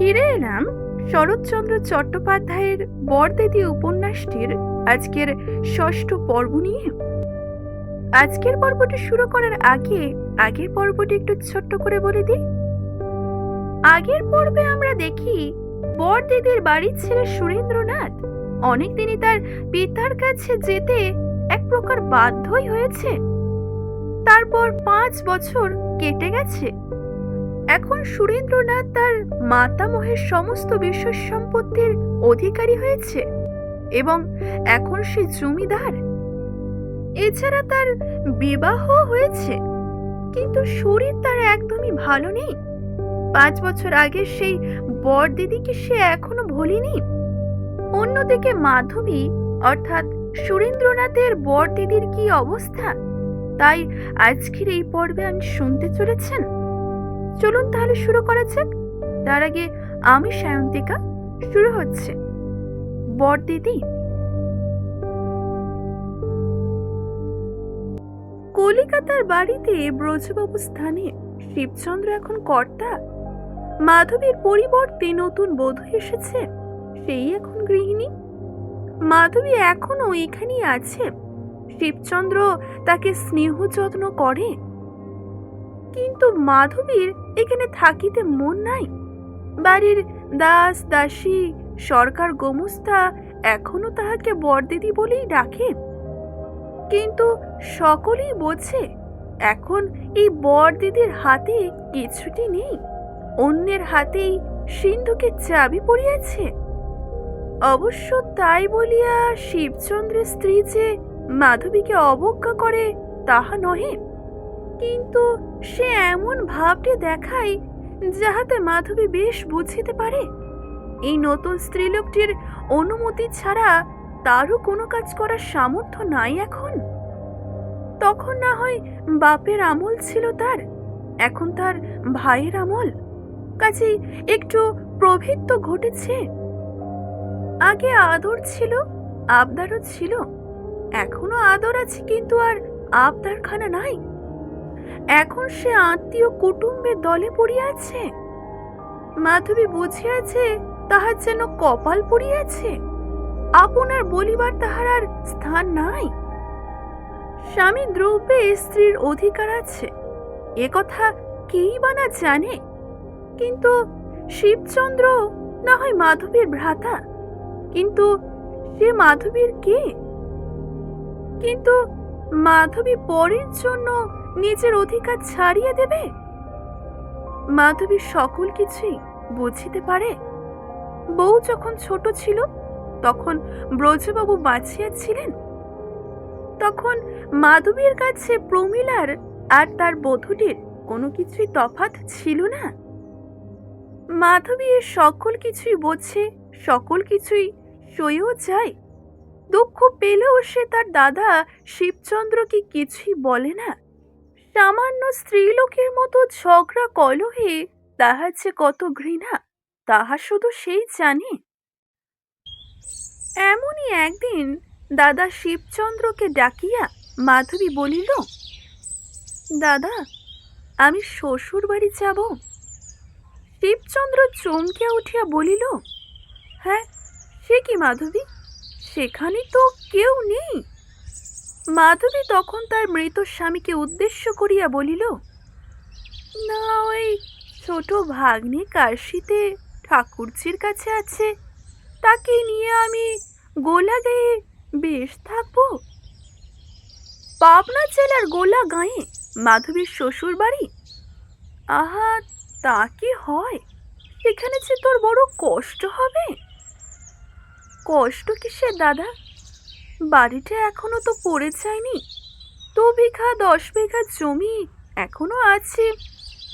ফিরে এলাম শরৎচন্দ্র চট্টোপাধ্যায়ের বরদিদি উপন্যাসটির আজকের ষষ্ঠ পর্ব নিয়ে। আজকের পর্বটি শুরু করার আগে, আগের পর্বটি একটু ছোট্ট করে বলে দিই। আগের পর্বে আমরা দেখি, বরদিদির বাড়ির ছেলে সুরেন্দ্রনাথ অনেকদিনই তার পিতার কাছে যেতে এক প্রকার বাধ্যই হয়েছে। তারপর পাঁচ বছর কেটে গেছে। এখন সুরেন্দ্রনাথ তার মাতামহের সমস্ত বিষয় সম্পত্তির অধিকারী হয়েছে এবং এখন সে জমিদার। এছাড়া তার বিবাহ হয়েছে, কিন্তু শরীর তার একদমই ভালো নেই। পাঁচ বছর আগে সেই বর দিদিকে সে এখনও ভোলেনি। অন্যদিকে মাধবী, অর্থাৎ সুরেন্দ্রনাথের বর দিদির কি অবস্থা, তাই আজকের এই পর্বে আমি শুনতে চলেছেন। চলুন তাহলে শুরু করা যাক। তার আগে আমি সায়ন্তিকা, শুরু হচ্ছে। বর দিদি। কলিকাতার বাড়িতে ব্রজবাবু স্থানে শিবচন্দ্র এখন কর্তা। মাধবীর পরিবর্তে নতুন বধূ এসেছে, সেই এখন গৃহিণী। মাধবী এখনও এখানেই আছে। শিবচন্দ্র তাকে স্নেহ যত্ন করে। কিন্তু মাধবীর এখানে থাকিতে মন নাই। বাড়ির দাস, দাসী, সরকার গোমস্তা এখনও তাহাকে বরদিদি বলেই ডাকে। কিন্তু সকলেই বোঝে, এখন এই বরদিদির হাতে কিছুটি নেই। অন্যের হাতেই সিন্ধুকে চাবি পড়িয়াছে। অবশ্য তাই বলিয়া শিবচন্দ্রের স্ত্রী যে মাধবীকে অবজ্ঞা করে, তাহা নহে। কিন্তু সে এমন ভাবটি দেখায় যাহাতে মাধবী বেশ বুঝিতে পারে। এই নতুন স্ত্রীলোকটির অনুমতি ছাড়া তারও কোনো কাজ করার সামর্থ্য নাই এখন। তখন না হয় বাপের আমল ছিল তার, এখন তার ভাইয়ের আমল। কাজেই একটু প্রভৃত্ব ঘটেছে। আগে আদর ছিল, আবদারও ছিল, এখনও আদর আছে কিন্তু আর আবদারখানা নাই। এখন সে আত্মীয় কুটুম্বের দলে পড়িয়াছে? মাধবী বুঝিয়াছে তাহার যেন কপাল পড়িয়াছে। আপনার বলিবার তাহার আর স্থান নাই। স্বামী দ্রব্যে স্ত্রীর অধিকার আছে। এ কথা কেই বা না জানে। কিন্তু শিবচন্দ্র না হয় মাধবীর ভ্রাতা। কিন্তু সে মাধবীর কে? কিন্তু মাধবী পরের জন্য নিজের অধিকার ছাড়িয়ে দেবে? মাধবী সকল কিছুই বুঝিতে পারে। বউ যখন ছোট ছিল, তখন ব্রজবাবু বাঁচিয়া ছিলেন তখন মাধবীর কাছে প্রমিলার আর তার বধূটির কোনো কিছুই তফাৎ ছিল না। মাধবী সকল কিছুই বোঝে, সকল কিছুই সইও যায়। দুঃখ পেলেও সে তার দাদা শিবচন্দ্রকে কিছুই বলে না। সামান্য স্ত্রীলোকের মতো ঝগড়া কলহে তাহার যে কত ঘৃণা, তাহা শুধু সেই জানে। এমনই একদিন দাদা শিবচন্দ্রকে ডাকিয়া মাধবী বলিল, দাদা, আমি শ্বশুর বাড়ি যাব। শিবচন্দ্র চমকিয়া উঠিয়া বলিল হ্যাঁ সে কি মাধবী? সেখানে তো কেউ নেই। মাধবী তখন তার মৃত স্বামীকে উদ্দেশ্য করিয়া বলিল, না, ওই ছোট ভাগ্নে কাশিতে ঠাকুরজির কাছে আছে। তাকে নিয়ে আমি গোলা গায়ে বেশ থাকব। পাবনা জেলার গোলা গাঁয়ে মাধবীর শ্বশুর বাড়ি? আহা, তা কি হয়? এখানে যে তোর বড় কষ্ট হবে। কষ্ট কিসের, দাদা? বাড়িটা এখনও তো পড়ে যায়নি। দু বিঘা, দশ বিঘা জমি এখনও আছে।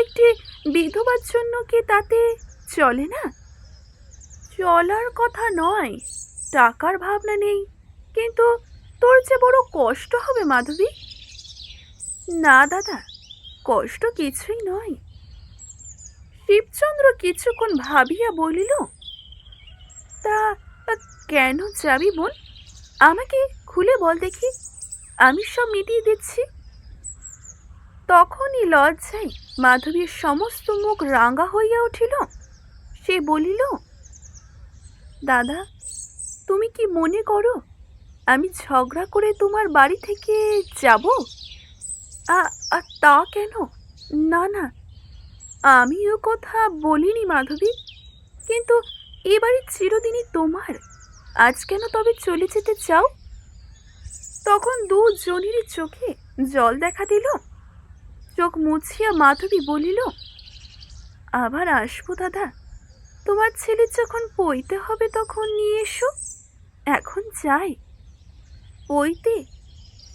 একটি বিধবার জন্য কি তাতে চলে না? চলার কথা নয়, টাকার ভাবনা নেই। কিন্তু তোর যে বড় কষ্ট হবে, মাধবী। না, দাদা, কষ্ট কিছুই নয়। শিবচন্দ্র কিছুক্ষণ ভাবিয়া বলিল, তা কেন যাবি বোন আমাকে খুলে বল দেখি। আমি সব মিটিয়ে দিচ্ছি। তখনই লজ্জায় মাধবীর সমস্ত মুখ রাঙা হইয়া উঠিল। সে বলিল, দাদা, তুমি কি মনে করো আমি ঝগড়া করে তোমার বাড়ি থেকে যাব? তা কেন? না না, আমিও কথা বলিনি মাধবী, কিন্তু এ বাড়ি চিরদিনই তোমার। আজ কেন তবে চলে যেতে চাও? তখন দুজনেরই চোখে জল দেখা দিল। চোখ মুছিয়া মাধবী বলিল, আবার আসব দাদা। তোমার ছেলে যখন পইতে হবে তখন নিয়ে এসো। এখন যাই। পইতে?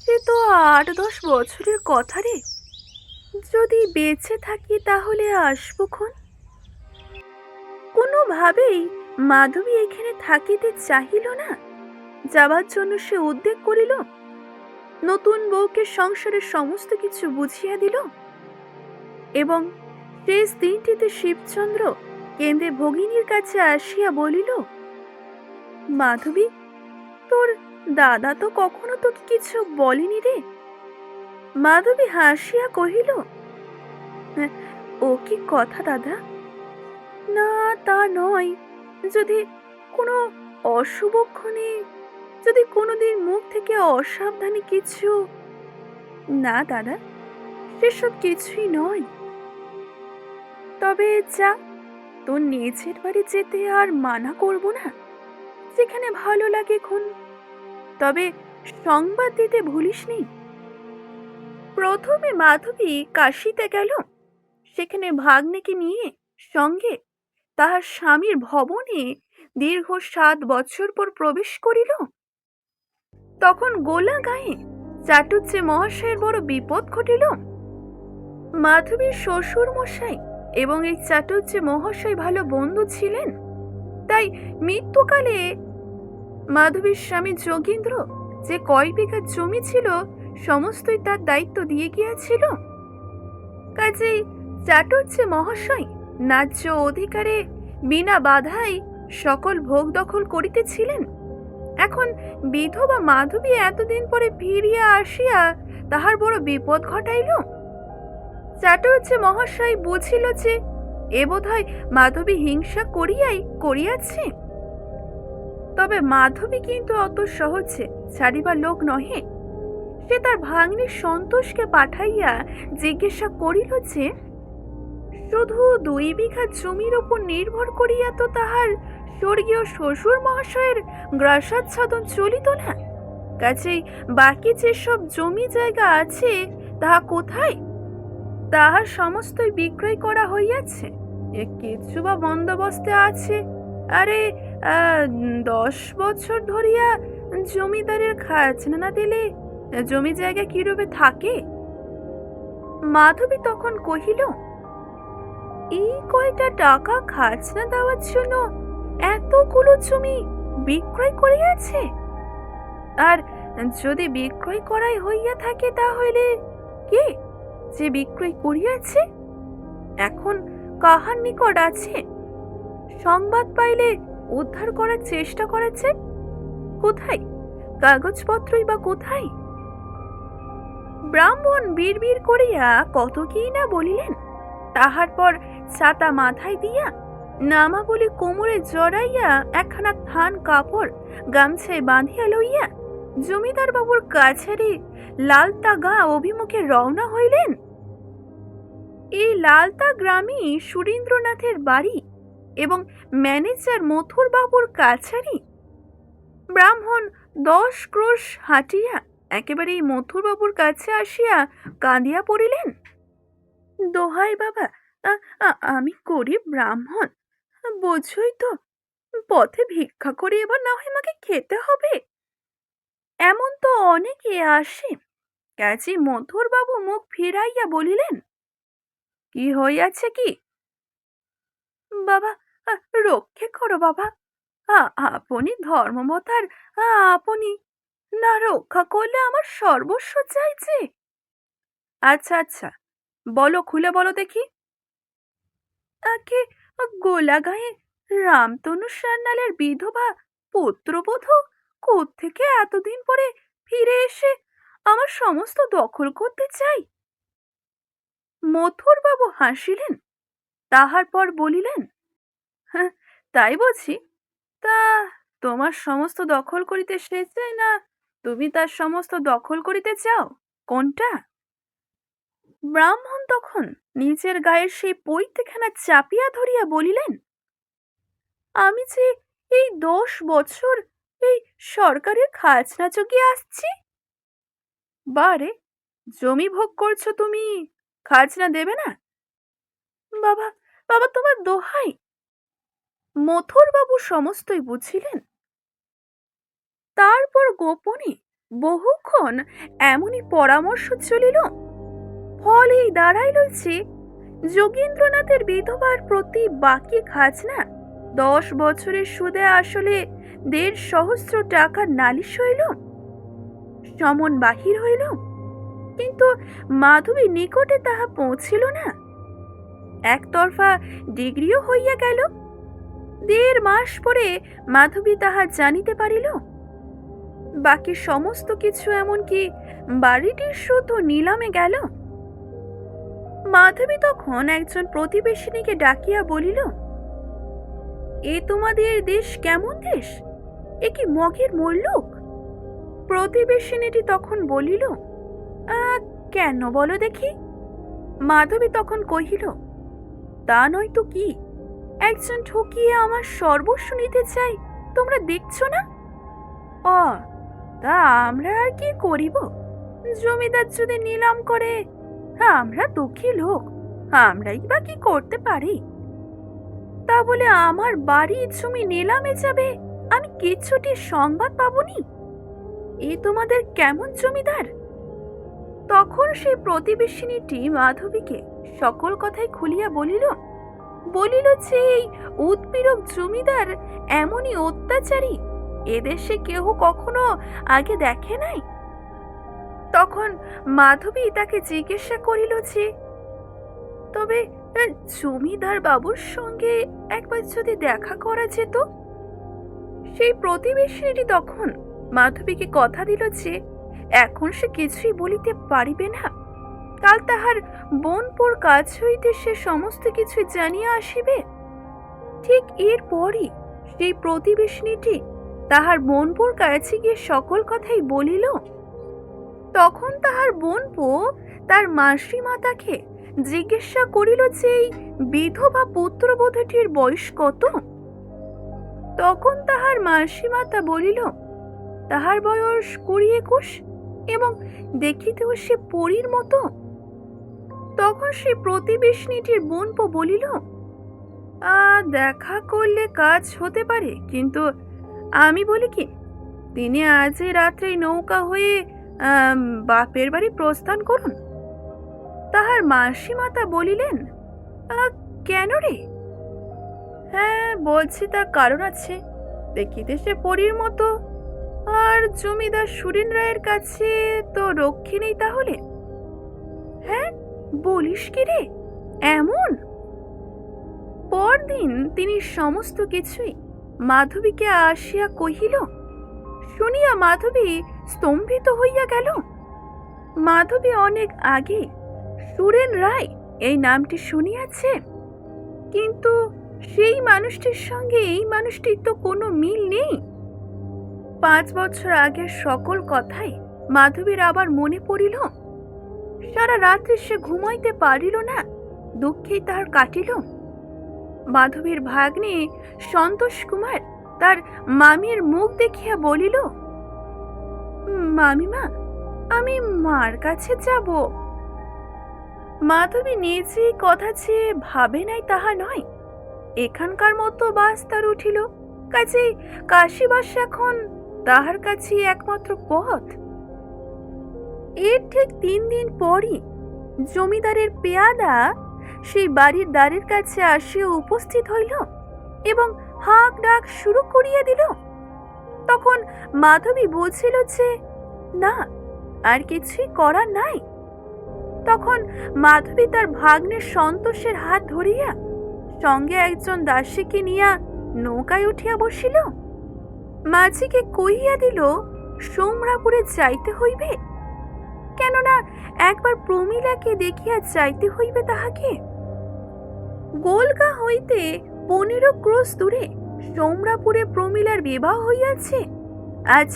সে তো আট দশ বছরের কথা রে। যদি বেঁচে থাকি তাহলে আসব খন? কোনোভাবেই মাধবী এখানে থাকিতে চাহিল না? যাবার জন্য সে উদ্বেগ করিল? নতুন বউকে সংসারের সমস্ত কিছু বুঝিয়া দিল? এবং শেষ দিনটিতে শিবচন্দ্র কেন্দ্রে ভগিনীর কাছে আসিয়া বলিল মাধবী তোর দাদা তো কখনো তোকে কিছু বলেনি রে? মাধবী হাসিয়া কহিল "হ্যাঁ, ও কি কথা দাদা? না তা নয়। যদি কোনো অশুভক্ষণে যদি কোনোদিন মুখ থেকে অসাবধানে কিছু না দাদা, সেসব কিছুই নয়। তবে যা, তোর নিজের বাড়ি যেতে আর মানা করব না, যেখানে ভালো লাগে খুন। তবে সংবাদ দিতে ভুলিস নি প্রথমে মাধবী কাশিতে গেল, সেখানে ভাগ্নেকে নিয়ে সঙ্গে তাহার স্বামীর ভবনে দীর্ঘ সাত বছর পর প্রবেশ করিল। তখন গোলা গায়ে চাটুজ্জে মহাশয়ের বড় বিপদ ঘটিল। মাধবীর শ্বশুর মশাই এবং এই চাটুজ্জে মহাশয় ভালো বন্ধু ছিলেন। তাই মৃত্যুকালে মাধবীর স্বামী যোগীন্দ্র যে কয় বিঘা জমি ছিল, সমস্তই তার দায়িত্ব দিয়ে গিয়েছিল। কাজেই চাটুজ্জে মহাশয় ন্যায্য অধিকারে বিনা বাধাই সকল ভোগ দখল করিতেছিলেন? এখন বিধবা মাধবী এতদিন পরে ফিরিয়া আসিয়া তাহার বড় বিপদ ঘটাইল? চাটুজ্জে মহাশয় বুঝিল যে এ বোধহয় মাধবী হিংসা করিয়াই করিয়াছে। তবে মাধবী কিন্তু অত সহজে ছাড়িবার লোক নহে। সে তার ভাগ্নির সন্তোষকে পাঠাইয়া জিজ্ঞাসা করিল যে শুধু দুই বিঘা জমির ওপর নির্ভর করিয়া তো তাহার স্বর্গীয় শ্বশুর মহাশয়ের গ্রাসাচ্ছাদন চলিত না? কাজেই বাকি যেসব জমি জায়গা আছে, তাহা কোথায়? তাহার সমস্তই বিক্রয় করা হইয়াছে। এ কিছু বা বন্দোবস্তে আছে। আরে দশ বছর ধরিয়া জমিদারের খাজনা না দিলে জমি জায়গা কিরূপে থাকে? মাধবী তখন কহিল এই কয়টা টাকা খাজনা দেওয়ার জন্য এতগুলো জমি বিক্রয় করিয়াছে? আর যদি বিক্রয় করাই হইয়া থাকে তাহলে কে যে বিক্রয় করিয়াছে? এখন কাহার নিকট আছে? সংবাদ পাইলে উদ্ধার করার চেষ্টা করেছে কোথায়? কাগজপত্রই বা কোথায়? ব্রাহ্মণ বিড়বিড় করিয়া কত কি না বলিলেন? তাহার পর ছাতা মাথায় দিয়া নামা বলি কোমরে জড়াইয়া একখানা থান কাপড় গামছায় বাঁধিয়া লইয়া জমিদার বাবুর কাছারি লালতা গা অভিমুখে রওনা হইলেন। এই লালতা গ্রামই সুরেন্দ্রনাথের বাড়ি এবং ম্যানেজার মথুর বাবুর কাছারি। ব্রাহ্মণ দশ ক্রোশ হাঁটিয়া একেবারেই মথুরবাবুর কাছে আসিয়া কাঁদিয়া পড়িলেন। দোহাই বাবা আমি গরিব ব্রাহ্মণ। বোঝই তো, পথে ভিক্ষা করে এবার না হয় আমাকে খেতে হবে। এমন তো অনেকে আসে। কাজী মথুরবাবু মুখ ফিরাইয়া বলিলেন, কি হইয়াছে কি? বাবা রক্ষে করো বাবা। আপনি ধর্মমতার আপনি না রক্ষা করলে আমার সর্বস্ব চাইছে আচ্ছা আচ্ছা বলো, খুলে বলো দেখি। গোলা গায়ে রামতনু সান্যালের বিধবা পুত্রবধূ থেকে এতদিন পরে ফিরে এসে আমার সমস্ত দখল করতে চাই? মথুরবাবু হাসিলেন, তাহার পর বলিলেন হ্যাঁ তাই বলছি। তা তোমার সমস্ত দখল করিতে সে চায় না, তুমি তার সমস্ত দখল করিতে চাও? কোনটা? ব্রাহ্মণ তখন নিজের গায়ের সেই পৈতেখানা চাপিয়া ধরিয়া বলিলেন, আমি যে এই দশ বছর এই সরকারের খাজনা চকিয়ে আসছি? বারে, জমি ভোগ করছ তুমি, খাজনা দেবে না? বাবা বাবা তোমার দোহাই। মথুরবাবু সমস্তই বুঝিলেন। তারপর গোপনে বহুক্ষণ এমনই পরামর্শ চলিল ফলেই দাঁড়াইল যে যোগীন্দ্রনাথের বিধবার প্রতি বাকি খাজনা। দশ বছরের সুদে আসলে দেড় সহস্র টাকার নালিশ হইল। সমন বাহির হইল। কিন্তু মাধবী নিকটে তাহা পৌঁছিল না। একতরফা ডিগ্রিও হইয়া গেল। দেড় মাস পরে মাধবী তাহা জানিতে পারিল। বাকি সমস্ত কিছু এমনকি বাড়িটির সুদ নিলামে গেল। মাধবী তখন একজন প্রতিবেশিনীকে ডাকিয়া বলিল, এ তোমাদের দেশ কেমন দেশ? এ কি মগের মল্লুক? প্রতিবেশিনীটি তখন বলিল কেন বলো দেখি? মাধবী তখন কহিল, তা নয় তো কি? একজন ঠকিয়ে আমার সর্বস্ব নিতে চাই, তোমরা দেখছ না? অ, তা আমরা আর কি করিব? জমিদার যদি নিলাম করে আমরা দুঃখী লোক, আমরাই বা কি করতে পারি? তা বলে আমার বাড়ি জমি নিলামে যাবে, আমি কিছুটি সংবাদ পাবনি? এ তোমাদের কেমন জমিদার? তখন সেই প্রতিবেশিনীটি মাধবীকে সকল কথাই খুলিয়া বলিল বলিল যে এই উৎপীড়ক জমিদার এমনই অত্যাচারী এদেশে কেহ কখনো আগে দেখে নাই? তখন মাধবী তাকে জিজ্ঞাসা করিল যে, তবে জমিদার বাবুর সঙ্গে একবার যদি দেখা করা যেত? সেই প্রতিবেশীটি তখন মাধবীকে কথা দিল যে, এখন সে কিছুই বলিতে পারিবে না। কাল তাহার বোনপুর কাজ হইতে সে সমস্ত কিছু জানিয়া আসিবে। ঠিক এরপরই সেই প্রতিবেশনীটি তাহার বোনপুর কাছে গিয়ে সকল কথাই বলিল। তখন তাহার বোনপো তার মাতাকে জিজ্ঞাসা করিল যে, এই বিধবা পুত্রবধূটির বয়স কত? তখন তাহার মাতা বলিল, তাহার বয়স কুড়ি একুশ এবং দেখিতেও সে পরীর মতো। তখন সে প্রতিবেশনীটির বোনপো বলিল দেখা করলে কাজ হতে পারে, কিন্তু আমি বলি কি তিনি আজ রাত্রে নৌকা হয়ে বাপের বাড়ি প্রস্থান করুন। তাহার মাসি মাতা বলিলেন কেন রে? হ্যাঁ বলছি তার কারণ আছে। দেখিতে সে পরীর মতো। আর জমিদার সুরেন রায়ের কাছে তো রক্ষী নেই তাহলে? হ্যাঁ বলিস কি রে? এমন? পরদিন তিনি সমস্ত কিছুই মাধবীকে আসিয়া কহিল, শুনিয়া মাধবী স্তম্ভিত হইয়া গেল। মাধবী অনেক আগে সুরেন রায় এই নামটি শুনিয়াছে কিন্তু সেই মানুষটির সঙ্গে এই মানুষটির তো কোনো মিল নেই। পাঁচ বছর আগের সকল কথাই মাধবীর আবার মনে পড়িল। সারা রাত্রি সে ঘুমাইতে পারিল না, দুঃখেই তাহার কাটিল। মাধবীর ভাগ্নে সন্তোষ কুমার তার মামির মুখ দেখিয়া বলিল মামিমা, আমি মার কাছে যাব। মাধবী নিজেই কথা চেয়ে ভাবে নাই তাহা নয়। এখানকার মতো বাস তার উঠিল। কাজেই কাশিবাস এখন তাহার কাছে একমাত্র পথ। এর ঠিক তিন দিন পরই জমিদারের পেয়াদা সেই বাড়ির দ্বারের কাছে আসিয়া উপস্থিত হইল এবং হাঁক ডাক শুরু করিয়া দিল। তখন মাধবী বুঝিল যে, না, আর কিছুই করার নাই। তখন মাধবী তার ভাগ্নের সন্তোষের হাত ধরিয়া সঙ্গে একজন দাসীকে নিয়া নৌকায় উঠিয়া বসিল। মাঝিকে কহিয়া দিল, সোমরাপুরে যাইতে হইবে? কেননা একবার প্রমীলাকে দেখিয়া যাইতে হইবে তাহাকে। গোলগা হইতে পনেরো ক্রোশ দূরে সোমরাপুরে প্রমিলার বিবাহ হইয়াছে? আজ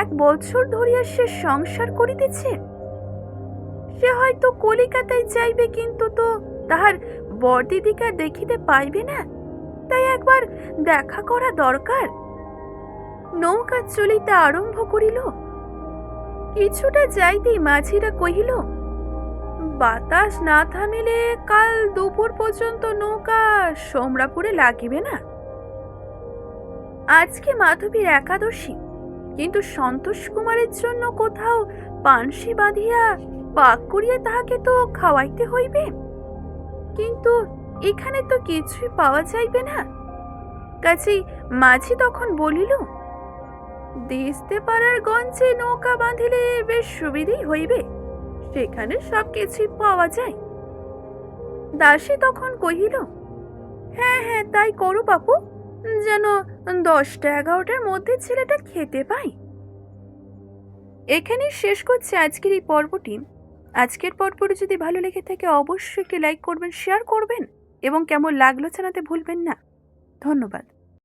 এক বছর ধরিয়া সে সংসার করিতেছে। সে হয়তো কলিকাতায় যাইবে, কিন্তু তো তাহার বরদিদিকে দেখিতে পাইবে না। তাই একবার দেখা করা দরকার। নৌকা চলিতে আরম্ভ করিল। কিছুটা যাইতেই মাঝিরা কহিল, বাতাস না থামিলে কাল দুপুর পর্যন্ত নৌকা সোমরাপুরে লাগিবে না? আজকে মাধবীর একাদশী। কিন্তু সন্তোষ কুমারের জন্য কোথাও পানসি বাঁধিয়া পাক করিয়া তাহাকে তো খাওয়াইতে হইবে। কিন্তু এখানে তো কিছুই পাওয়া যাইবে না। কাজেই মাঝি তখন বলিল, দিস্তে পাড়ার গঞ্জে নৌকা বাঁধিলে বেশ সুবিধেই হইবে। সেখানে সব কিছুই পাওয়া যায়। দাসী তখন কহিল হ্যাঁ হ্যাঁ তাই করো বাপু। যেন দশটা এগারোটার মধ্যে ছেলেটা খেতে পাই এখানেই শেষ করছে আজকের এই পর্বটি। আজকের পর্বটি যদি ভালো লেগে থাকে, অবশ্যই একটি লাইক করবেন, শেয়ার করবেন, এবং কেমন লাগল জানাতে ভুলবেন না। ধন্যবাদ।